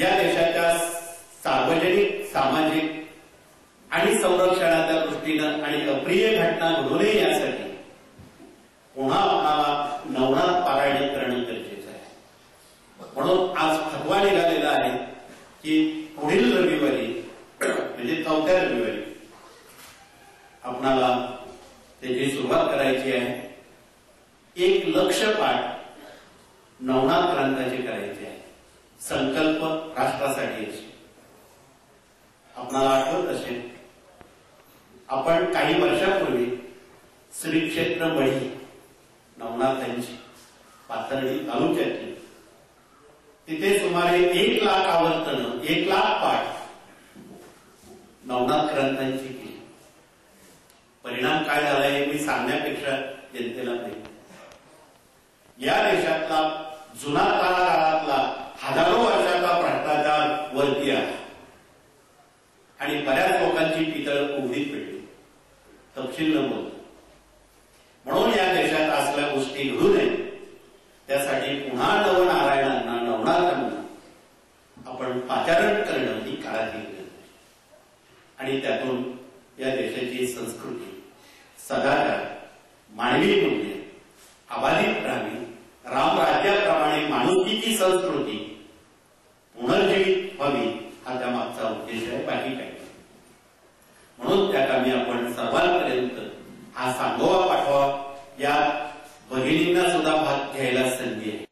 या देशाच्या सार्वजनिक सामाजिक आणि संरक्षणाच्या दृष्टीनं आणि अप्रिय घटना घडू नये यासाठी पुन्हा आपणाला नवनाथ पारायण करणं गरजेचं आहे. म्हणून आज फतवा निघालेला आहे की पुढील रविवारी म्हणजे चौथ्या रविवारी आपणाला त्याची सुरुवात करायची आहे. एक लक्ष पाठ नवनाथ ग्रंथाची करायची. संकल्प राष्ट्रासाठी अशी आपणाला आठवत असेल आपण काही वर्षापूर्वी श्री क्षेत्र मढी नवनाथांची पाथर्डी तालुक्यातली तिथे सुमारे एक लाख आवर्तन एक लाख पाठ नवनाथ ग्रंथांची केली. परिणाम काय झाला हे मी सांगण्यापेक्षा जनतेला नाही. या देशातला जुना काळ वरती आहे. आणि बऱ्याच लोकांची पितळ उघडीत पडली. तपशील न म्हणून या देशात असल्या गोष्टी घडू नये त्यासाठी पुन्हा नवनारायणांना नवनाथांना आपण पाचारण करणं ही काळाची गरज आणि त्यातून या देशाची संस्कृती सदाचार मानवी मूल्य अबाधित राहावी रामराज्याप्रमाणे माणुसकीची संस्कृती ठीक आहे म्हणून त्या कामी आपण सर्वांपर्यंत हा सांगोवा पाठवा. या बहिणींना सुद्धा भाग घ्यायला संधी आहे.